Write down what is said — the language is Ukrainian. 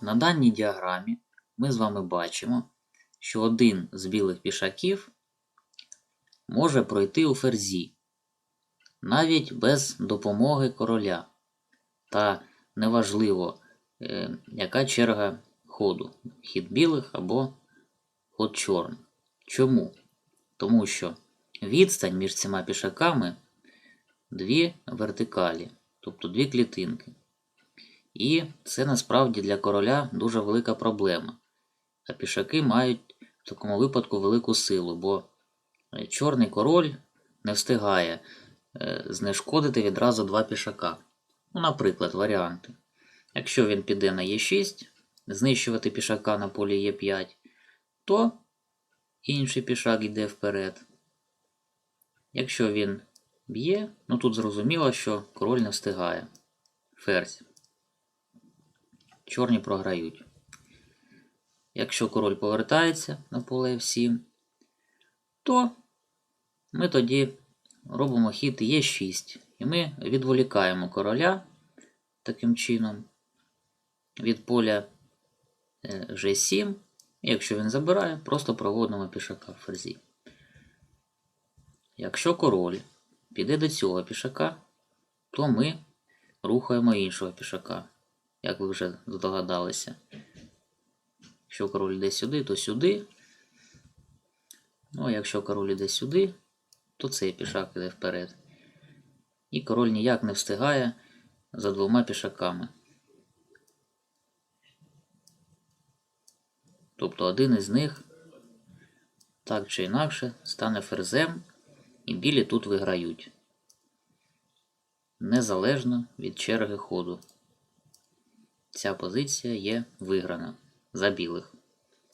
На даній діаграмі ми з вами бачимо, що один з білих пішаків може пройти у ферзі, навіть без допомоги короля. Та неважливо, е, яка черга ходу хід білих або ход чорних. Чому? Тому що відстань між цими пішаками дві вертикалі, тобто дві клітинки. І це насправді для короля дуже велика проблема. А пішаки мають в такому випадку велику силу, бо е, чорний король не встигає е, знешкодити відразу два пішака. Ну, наприклад, варіанти. Якщо він піде на Е6, знищувати пішака на полі Е5, то інший пішак йде вперед. Якщо він б'є, ну тут зрозуміло, що король не встигає. Ферзь. Чорні програють. Якщо король повертається на поле F7, то ми тоді робимо хід Е6. І ми відволікаємо короля таким чином від поля е, G7. І якщо він забирає, просто проводимо пішака в ферзі. Якщо король піде до цього пішака, то ми рухаємо іншого пішака, як ви вже здогадалися. Якщо король йде сюди, то сюди. Ну, а якщо король йде сюди, то цей пішак йде вперед. І король ніяк не встигає за двома пішаками. Тобто один із них так чи інакше стане ферзем, і білі тут виграють. Незалежно від черги ходу. Ця позиція є виграна за білих.